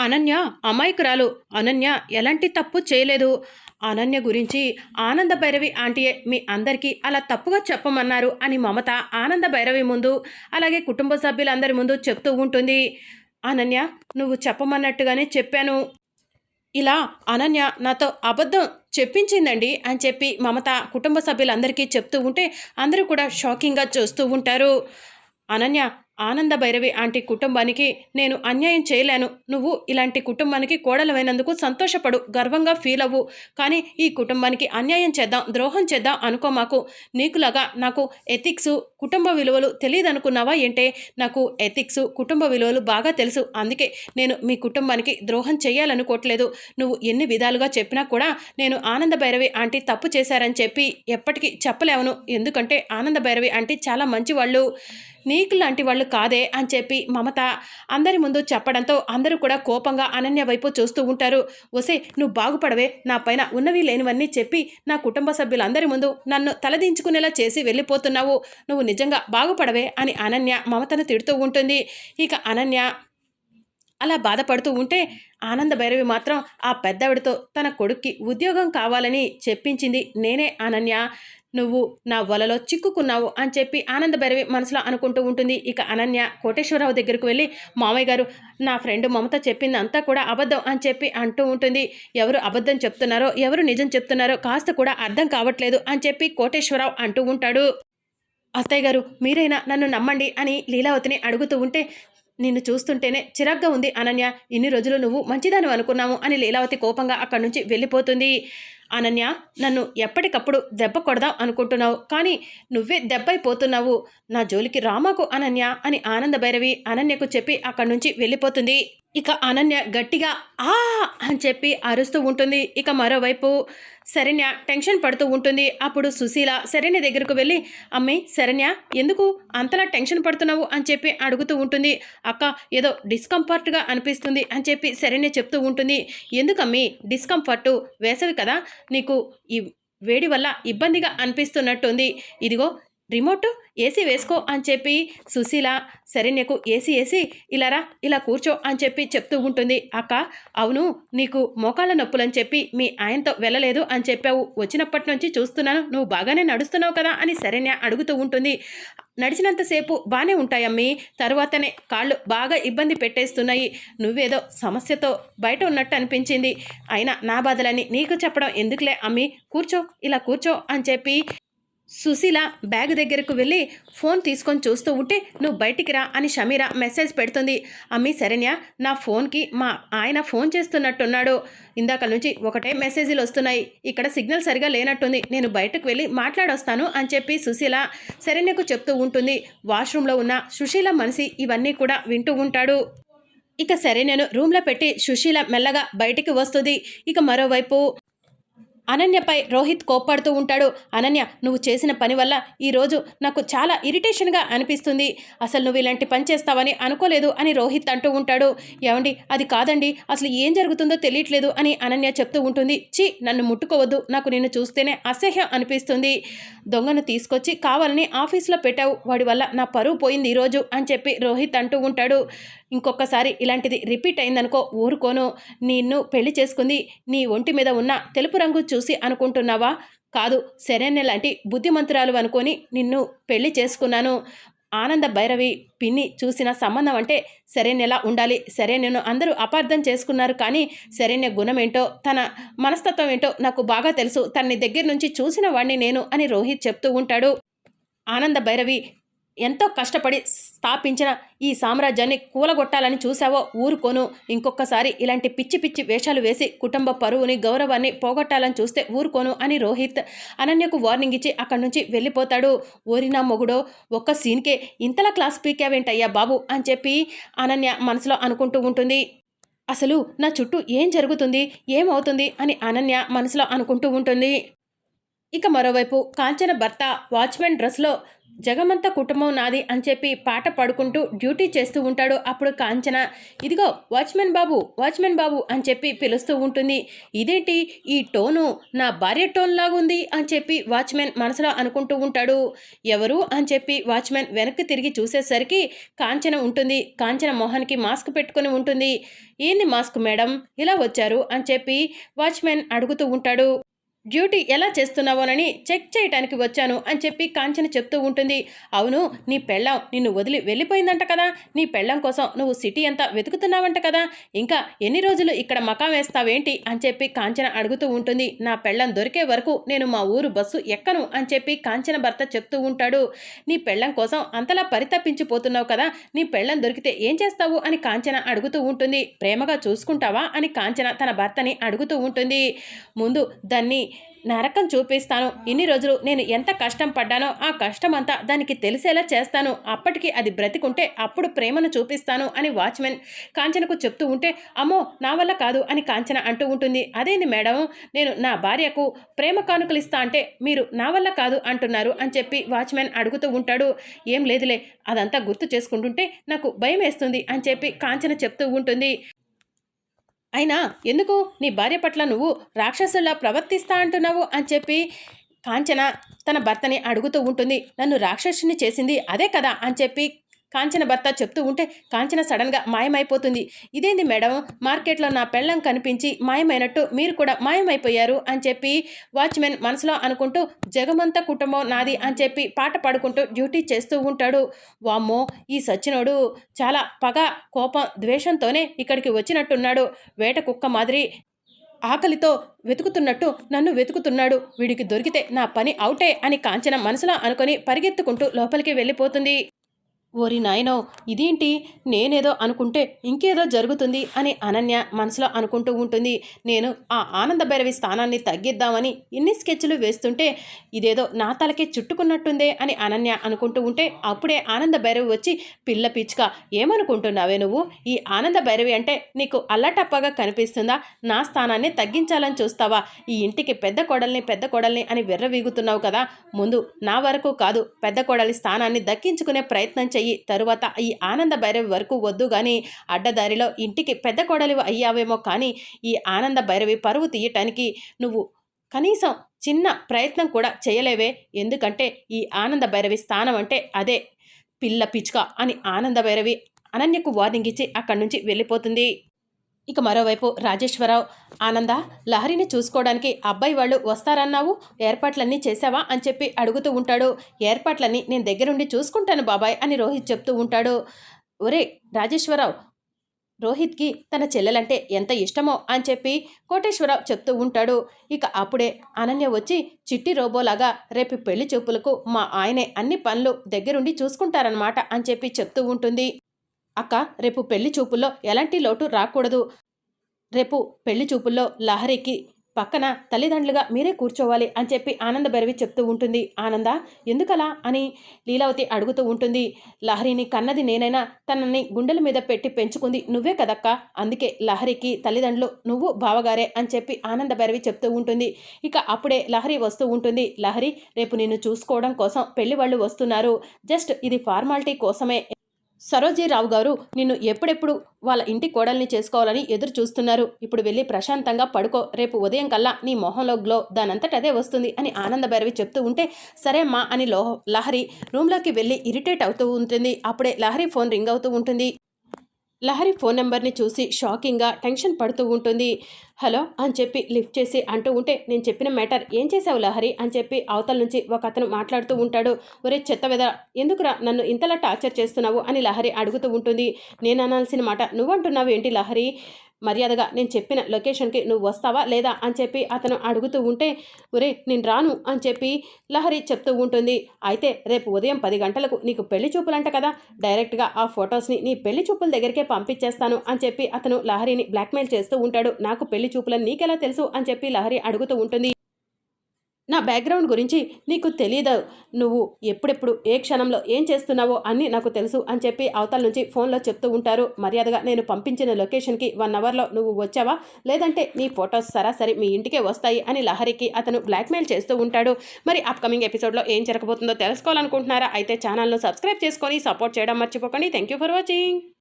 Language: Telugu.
అనన్య అమాయకురాలు. అనన్య ఎలాంటి తప్పు చేయలేదు. అనన్య గురించి ఆనంద భైరవి ఆంటీయే మీ అందరికీ అలా తప్పుగా చెప్పమన్నారు అని మమత ఆనంద భైరవి ముందు అలాగే కుటుంబ సభ్యులందరి ముందు చెప్తూ ఉంటుంది. అనన్య నువ్వు చెప్పమన్నట్టుగానే చెప్పాను. ఇలా అనన్య నాతో అబద్ధం చెప్పించిందండి అని చెప్పి మమత కుటుంబ సభ్యులందరికీ చెప్తూ ఉంటే అందరూ కూడా షాకింగ్గా చూస్తూ ఉంటారు. అనన్య ఆనంద భైరవి ఆంటీ కుటుంబానికి నేను అన్యాయం చేయలేను. నువ్వు ఇలాంటి కుటుంబానికి కోడలమైనందుకు సంతోషపడు గర్వంగా ఫీల్ అవ్వు. కానీ ఈ కుటుంబానికి అన్యాయం చేద్దాం ద్రోహం చేద్దాం అనుకో మాకు. నీకులాగా నాకు ఎథిక్స్ కుటుంబ విలువలు తెలియదు అనుకున్నావా ఏంటే? నాకు ఎథిక్స్ కుటుంబ విలువలు బాగా తెలుసు. అందుకే నేను మీ కుటుంబానికి ద్రోహం చేయాలనుకోవట్లేదు. నువ్వు ఎన్ని విధాలుగా చెప్పినా కూడా నేను ఆనంద భైరవి ఆంటీ తప్పు చేశారని చెప్పి ఎప్పటికీ చెప్పలేవను. ఎందుకంటే ఆనంద భైరవి ఆంటీ చాలా మంచివాళ్ళు. నీకు లాంటి వాళ్ళు కాదే అని చెప్పి మమత అందరి ముందు చెప్పడంతో అందరూ కూడా కోపంగా అనన్య వైపు చూస్తూ ఉంటారు. ఒసే నువ్వు బాగుపడవే. నా పైన ఉన్నవి లేనివన్నీ చెప్పి నా కుటుంబ సభ్యులందరి ముందు నన్ను తలదించుకునేలా చేసి వెళ్ళిపోతున్నావు. నువ్వు నిజంగా బాగుపడవే అని అనన్య మమతను తిడుతూ ఉంటుంది. ఇక అనన్య అలా బాధపడుతూ ఉంటే ఆనంద భైరవి మాత్రం ఆ పెద్దవిడితో తన కొడుక్కి ఉద్యోగం కావాలని చెప్పించింది నేనే అనన్య. నువ్వు నా వలలో చిక్కుకున్నావు అని చెప్పి ఆనంద భైరవి మనసులో అనుకుంటూ ఉంటుంది. ఇక అనన్య కోటేశ్వరరావు దగ్గరకు వెళ్ళి మామయ్య గారు నా ఫ్రెండ్ మమత చెప్పింది అంతా కూడా అబద్ధం అని చెప్పి అంటూ ఉంటుంది. ఎవరు అబద్ధం చెప్తున్నారో ఎవరు నిజం చెప్తున్నారో కాస్త కూడా అర్థం కావట్లేదు అని చెప్పి కోటేశ్వరరావు అంటూ ఉంటాడు. అత్తయ్య గారు మీరైనా నన్ను నమ్మండి అని లీలావతిని అడుగుతూ ఉంటే నిన్ను చూస్తుంటేనే చిరాగ్గా ఉంది అనన్య. ఇన్ని రోజులు నువ్వు మంచిదాను అనుకున్నాము అని లీలావతి కోపంగా అక్కడి నుంచి వెళ్ళిపోతుంది. అనన్య నన్ను ఎప్పటికప్పుడు దెబ్బ కొడదాం అనుకుంటున్నావు కానీ నువ్వే దెబ్బైపోతున్నావు. నా జోలికి రామాకు అనన్య అని ఆనంద భైరవి అనన్యకు చెప్పి అక్కడి నుంచి వెళ్ళిపోతుంది. ఇక అనన్య గట్టిగా ఆ అని చెప్పి అరుస్తూ ఉంటుంది. ఇక మరోవైపు శరణ్య టెన్షన్ పడుతూ ఉంటుంది. అప్పుడు సుశీల శరణ్య దగ్గరకు వెళ్ళి అమ్మి శరణ్య ఎందుకు అంతలా టెన్షన్ పడుతున్నావు? అని చెప్పి అడుగుతూ ఉంటుంది. అక్క ఏదో డిస్కంఫర్ట్గా అనిపిస్తుంది అని చెప్పి శరణ్య చెప్తూ ఉంటుంది. ఎందుకమ్మి డిస్కంఫర్ట్ వేసవి కదా నీకు ఈ వేడి వల్ల ఇబ్బందిగా అనిపిస్తున్నట్టుంది. ఇదిగో రిమోట్ ఏసీ వేసుకో అని చెప్పి సుశీల శరణ్యకు ఏసీ ఏసీ ఇలారా ఇలా కూర్చో అని చెప్పి చెప్తూ ఉంటుంది. అక్క అవును నీకు మోకాళ్ళ నొప్పులని చెప్పి మీ ఆయనతో వెళ్ళలేదు అని చెప్పావు. వచ్చినప్పటి నుంచి చూస్తున్నాను నువ్వు బాగానే నడుస్తున్నావు కదా అని శరణ్య అడుగుతూ ఉంటుంది. నడిచినంతసేపు బాగానే ఉంటాయమ్మి తర్వాతనే కాళ్ళు బాగా ఇబ్బంది పెట్టేస్తున్నాయి. నువ్వేదో సమస్యతో బయట ఉన్నట్టు అనిపించింది. అయినా నా బాధలని నీకు చెప్పడం ఎందుకులే అమ్మి? కూర్చో ఇలా కూర్చో అని చెప్పి సుశీల బ్యాగ్ దగ్గరకు వెళ్ళి ఫోన్ తీసుకొని చూస్తూ ఉంటే నువ్వు బయటికి రా అని షమీర మెసేజ్ పెడుతుంది. అమ్మీ శరణ్య నా ఫోన్కి మా ఆయన ఫోన్ చేస్తున్నట్టున్నాడు. ఇందాక నుంచి ఒకటే మెసేజ్లు వస్తున్నాయి. ఇక్కడ సిగ్నల్ సరిగా లేనట్టుంది. నేను బయటకు వెళ్ళి మాట్లాడొస్తాను అని చెప్పి సుశీల శరణ్యకు చెప్తూ ఉంటుంది. వాష్రూమ్లో ఉన్న సుశీల మనిషి ఇవన్నీ కూడా వింటూ ఉంటాడు. ఇక సరే నేను రూమ్లో పెట్టి సుశీల మెల్లగా బయటికి వస్తుంది. ఇక మరోవైపు అనన్యపై రోహిత్ కోప్పడుతూ ఉంటాడు. అనన్య నువ్వు చేసిన పని వల్ల ఈరోజు నాకు చాలా ఇరిటేషన్గా అనిపిస్తుంది. అసలు నువ్వు ఇలాంటి పని చేస్తావని అనుకోలేదు అని రోహిత్ అంటూ ఉంటాడు. ఏమండి అది కాదండి. అసలు ఏం జరుగుతుందో తెలియట్లేదు అని అనన్య చెప్తూ ఉంటుంది. చి నన్ను ముట్టుకోవద్దు. నాకు నిన్ను చూస్తేనే అసహ్యం అనిపిస్తుంది. దొంగను తీసుకొచ్చి కావాలని ఆఫీస్లో పెట్టావు. వాడి వల్ల నా పరువు పోయింది ఈరోజు అని చెప్పి రోహిత్ అంటూ ఉంటాడు. ఇంకొకసారి ఇలాంటిది రిపీట్ అయిందనుకో ఊరుకోను. నిన్ను పెళ్ళి చేసుకుంది నీ ఒంటి మీద ఉన్న తెలుపు రంగు చూసి అనుకుంటున్నావా? కాదు శరణ్య లాంటి బుద్ధిమంతురాలు అనుకొని నిన్ను పెళ్ళి చేసుకున్నాను. ఆనంద భైరవి పిన్ని చూసిన సంబంధం అంటే శరణ్యలా ఉండాలి. శరణ్యను అందరూ అపార్థం చేసుకున్నారు కానీ శరణ్య గుణం ఏంటో తన మనస్తత్వం ఏంటో నాకు బాగా తెలుసు. తన్ని దగ్గర నుంచి చూసిన వాణ్ణి నేను అని రోహిత్ చెప్తూ ఉంటాడు. ఆనంద భైరవి ఎంతో కష్టపడి స్థాపించిన ఈ సామ్రాజ్యాన్ని కూలగొట్టాలని చూశావో ఊరుకోను. ఇంకొకసారి ఇలాంటి పిచ్చి పిచ్చి వేషాలు వేసి కుటుంబ పరువుని గౌరవాన్ని పోగొట్టాలని చూస్తే ఊరుకోను అని రోహిత్ అనన్యకు వార్నింగ్ ఇచ్చి అక్కడి నుంచి వెళ్ళిపోతాడు. ఓరినా మొగుడో ఒక్క సీన్కే ఇంతలా క్లాస్ పీకావేంటయ్యా బాబు అని చెప్పి అనన్య మనసులో అనుకుంటూ ఉంటుంది. అసలు నా చుట్టూ ఏం జరుగుతుంది? ఏమవుతుంది? అని అనన్య మనసులో అనుకుంటూ ఉంటుంది. ఇక మరోవైపు కాంచన భర్త వాచ్మెన్ డ్రెస్లో జగమంత కుటుంబం నాది అని చెప్పి పాట పాడుకుంటూ డ్యూటీ చేస్తూ ఉంటాడు. అప్పుడు కాంచన ఇదిగో వాచ్మెన్ బాబు వాచ్మెన్ బాబు అని చెప్పి పిలుస్తూ ఉంటుంది. ఇదేంటి? ఈ టోను నా భార్య టోన్ లాగుంది అని చెప్పి వాచ్మెన్ మనసులో అనుకుంటూ ఉంటాడు. ఎవరు? అని చెప్పి వాచ్మెన్ వెనక్కి తిరిగి చూసేసరికి కాంచన ఉంటుంది. కాంచన మొహానికి మాస్క్ పెట్టుకొని ఉంటుంది. ఏంది మాస్క్ మేడం? ఇలా వచ్చారు? అని చెప్పి వాచ్మెన్ అడుగుతూ ఉంటాడు. డ్యూటీ ఎలా చేస్తున్నావోనని చెక్ చేయటానికి వచ్చాను అని చెప్పి కాంచన చెప్తూ ఉంటుంది. అవును నీ పెళ్ళం నిన్ను వదిలి వెళ్ళిపోయిందంట కదా. నీ పెళ్ళం కోసం నువ్వు సిటీ అంతా వెతుకుతున్నావంట కదా. ఇంకా ఎన్ని రోజులు ఇక్కడ మకాం వేస్తావేంటి అని చెప్పి కాంచన అడుగుతూ ఉంటుంది. నా పెళ్ళం దొరికే వరకు నేను మా ఊరు బస్సు ఎక్కను అని చెప్పి కాంచన భర్త చెప్తూ ఉంటాడు. నీ పెళ్ళం కోసం అంతలా పరితపించిపోతున్నావు కదా. నీ పెళ్ళం దొరికితే ఏం చేస్తావు అని కాంచన అడుగుతూ ఉంటుంది. ప్రేమగా చూసుకుంటావా అని కాంచన తన భర్తని అడుగుతూ ఉంటుంది. ముందు దాన్ని నరకం చూపిస్తాను. ఇన్ని రోజులు నేను ఎంత కష్టం పడ్డానో ఆ కష్టం అంతా దానికి తెలిసేలా చేస్తాను. అప్పటికి అది బ్రతికుంటే అప్పుడు ప్రేమను చూపిస్తాను అని వాచ్మెన్ కాంచనకు చెప్తూ ఉంటే అమ్మో నా వల్ల కాదు అని కాంచన అంటూ ఉంటుంది. అదేంది మేడం? నేను నా భార్యకు ప్రేమ కానుకలు ఇస్తా అంటే మీరు నా వల్ల కాదు అంటున్నారు అని చెప్పి వాచ్మెన్ అడుగుతూ ఉంటాడు. ఏం లేదులే అదంతా గుర్తు చేసుకుంటుంటే నాకు భయం వేస్తుంది అని చెప్పి కాంచన చెప్తూ ఉంటుంది. అయినా ఎందుకు నీ భార్య పట్ల నువ్వు రాక్షసుల్లా ప్రవర్తిస్తా అంటున్నావు అని చెప్పి కాంచన తన భర్తని అడుగుతూ ఉంటుంది. నన్ను రాక్షసుని చేసింది అదే కదా అని చెప్పి కాంచన భర్త చెప్తూ ఉంటే కాంచన సడన్గా మాయమైపోతుంది. ఇదేంది మేడం మార్కెట్లో నా పెళ్ళం కనిపించి మాయమైనట్టు మీరు కూడా మాయమైపోయారు అని చెప్పి వాచ్మెన్ మనసులో అనుకుంటూ జగమంత కుటుంబం నాది అని చెప్పి పాట పాడుకుంటూ డ్యూటీ చేస్తూ ఉంటాడు. వామ్మో ఈ సచ్చినోడు చాలా పగ కోపం ద్వేషంతోనే ఇక్కడికి వచ్చినట్టున్నాడు. వేట కుక్క మాదిరి ఆకలితో వెతుకుతున్నట్టు నన్ను వెతుకుతున్నాడు. వీడికి దొరికితే నా పని అవుటే అని కాంచన మనసులో అనుకొని పరిగెత్తుకుంటూ లోపలికి వెళ్ళిపోతుంది. ఓరి నాయనో ఇదేంటి? నేనేదో అనుకుంటే ఇంకేదో జరుగుతుంది అని అనన్య మనసులో అనుకుంటూ ఉంటుంది. నేను ఆ ఆనంద భైరవి స్థానాన్ని తగ్గిద్దామని ఇన్ని స్కెచ్లు వేస్తుంటే ఇదేదో నా తలకే చుట్టుకున్నట్టుందే అని అనన్య అనుకుంటూ ఉంటే అప్పుడే ఆనంద భైరవి వచ్చి పిల్ల పిచ్చుక ఏమనుకుంటున్నావే నువ్వు? ఈ ఆనంద భైరవి అంటే నీకు అల్లటప్పగా కనిపిస్తుందా? నా స్థానాన్ని తగ్గించాలని చూస్తావా? ఈ ఇంటికి పెద్ద కోడల్ని పెద్ద కోడల్ని అని విర్రవీగుతున్నావు కదా? ముందు నా వరకు కాదు పెద్ద కోడలి స్థానాన్ని దక్కించుకునే ప్రయత్నం చెయ్యి తరువాత ఈ ఆనంద భైరవి వరకు వద్దు కానీ అడ్డదారిలో ఇంటికి పెద్ద కోడలి అయ్యావేమో కానీ ఈ ఆనంద భైరవి పరువు తీయటానికి నువ్వు కనీసం చిన్న ప్రయత్నం కూడా చేయలేవే. ఎందుకంటే ఈ ఆనంద భైరవి స్థానం అంటే అదే పిల్ల పిచ్చుక అని ఆనంద భైరవి అనన్యకు వార్నింగ్ ఇచ్చి అక్కడి నుంచి వెళ్ళిపోతుంది. ఇక మరోవైపు రాజేశ్వరరావు ఆనంద లహరిని చూసుకోవడానికి అబ్బాయి వాళ్ళు వస్తారన్నావు? ఏర్పాట్లన్నీ చేశావా? అని చెప్పి అడుగుతూ ఉంటాడు. ఏర్పాట్లన్నీ నేను దగ్గరుండి చూసుకుంటాను బాబాయ్ అని రోహిత్ చెప్తూ ఉంటాడు. ఒరే రాజేశ్వరరావు రోహిత్కి తన చెల్లెలంటే ఎంత ఇష్టమో? అని చెప్పి కోటేశ్వరరావు చెప్తూ ఉంటాడు. ఇక అప్పుడే అనన్య వచ్చి చిట్టి రోబోలాగా రేపు పెళ్ళి చూపులకు మా ఆయనే అన్ని పనులు దగ్గరుండి చూసుకుంటారనమాట అని చెప్పి చెప్తూ ఉంటుంది. అక్క రేపు పెళ్ళి చూపుల్లో ఎలాంటి లోటు రాకూడదు. రేపు పెళ్ళి చూపుల్లో లహరికి పక్కన తల్లిదండ్రులుగా మీరే కూర్చోవాలి అని చెప్పి ఆనంద భైరవి చెప్తూ ఉంటుంది. ఆనంద ఎందుకలా అని లీలావతి అడుగుతూ ఉంటుంది. లహరిని కన్నది నేనైనా తనని గుండెల మీద పెట్టి పెంచుకుంది నువ్వే కదక్క. అందుకే లహరికి తల్లిదండ్రులు నువ్వు బావగారే అని చెప్పి ఆనంద భైరవి చెప్తూ ఉంటుంది. ఇక అప్పుడే లహరి వస్తూ ఉంటుంది. లహరి రేపు నిన్ను చూసుకోవడం కోసం పెళ్ళి వాళ్ళు వస్తున్నారు. జస్ట్ ఇది ఫార్మాలిటీ కోసమే సరోజీరావు గారు నిన్ను ఎప్పుడెప్పుడు వాళ్ళ ఇంటి కోడల్ని చేసుకోవాలని ఎదురు చూస్తున్నారు. ఇప్పుడు వెళ్ళి ప్రశాంతంగా పడుకో. రేపు ఉదయం కల్లా నీ మొహంలో గ్లో దానంతటదే వస్తుంది అని ఆనందభైరవి చెప్తూ ఉంటే సరేమ్మా అని లో లహరి రూమ్లోకి వెళ్ళి ఇరిటేట్ అవుతూ ఉంటుంది. అప్పుడే లహరి ఫోన్ రింగ్ అవుతూ ఉంటుంది. లహరి ఫోన్ నెంబర్ని చూసి షాకింగ్గా టెన్షన్ పడుతూ ఉంటుంది. హలో అని చెప్పి లిఫ్ట్ చేసి అంటూ ఉంటే నేను చెప్పిన మ్యాటర్ ఏం చేసావు లహరి? అని చెప్పి అవతల నుంచి ఒక అతను మాట్లాడుతూ ఉంటాడు. ఒరే చెత్త వెద ఎందుకురా నన్ను ఇంతలా టార్చర్ చేస్తున్నావు? అని లహరి అడుగుతూ ఉంటుంది. నేను అనాల్సిన మాట నువ్వంటున్నావు ఏంటి లహరి? మర్యాదగా నేను చెప్పిన లొకేషన్కి నువ్వు వస్తావా లేదా అని చెప్పి అతను అడుగుతూ ఉంటే ఒరే నేను రాను అని చెప్పి లహరి చెప్తూ ఉంటుంది. అయితే రేపు ఉదయం పది గంటలకు నీకు పెళ్ళి చూపులంట కదా డైరెక్ట్గా ఆ ఫొటోస్ని నీ పెళ్ళి చూపుల దగ్గరికే పంపించేస్తాను అని చెప్పి అతను లహరిని బ్లాక్మెయిల్ చేస్తూ ఉంటాడు. నాకు పెళ్ళి చూపులని నీకెలా తెలుసు? అని చెప్పి లహరి అడుగుతూ ఉంటుంది. నా బ్యాక్గ్రౌండ్ గురించి నీకు తెలియదు నువ్వు ఎప్పుడెప్పుడు ఏ క్షణంలో ఏం చేస్తున్నావో అన్నీ నాకు తెలుసు అని చెప్పి అవతల నుంచి ఫోన్లో చెప్తూ ఉంటారు. మర్యాదగా నేను పంపించిన లొకేషన్కి వన్ అవర్లో నువ్వు వచ్చావా? లేదంటే నీ ఫొటోస్ సరాసరి మీ ఇంటికే వస్తాయి అని లహరికి అతను బ్లాక్మెయిల్ చేస్తూ ఉంటాడు. మరి అప్కమింగ్ ఎపిసోడ్లో ఏం జరగబోతుందో తెలుసుకోవాలనుకుంటున్నారా? అయితే ఛానల్ను సబ్స్క్రైబ్ చేసుకొని సపోర్ట్ చేయడం మర్చిపోకండి. Thank you for watching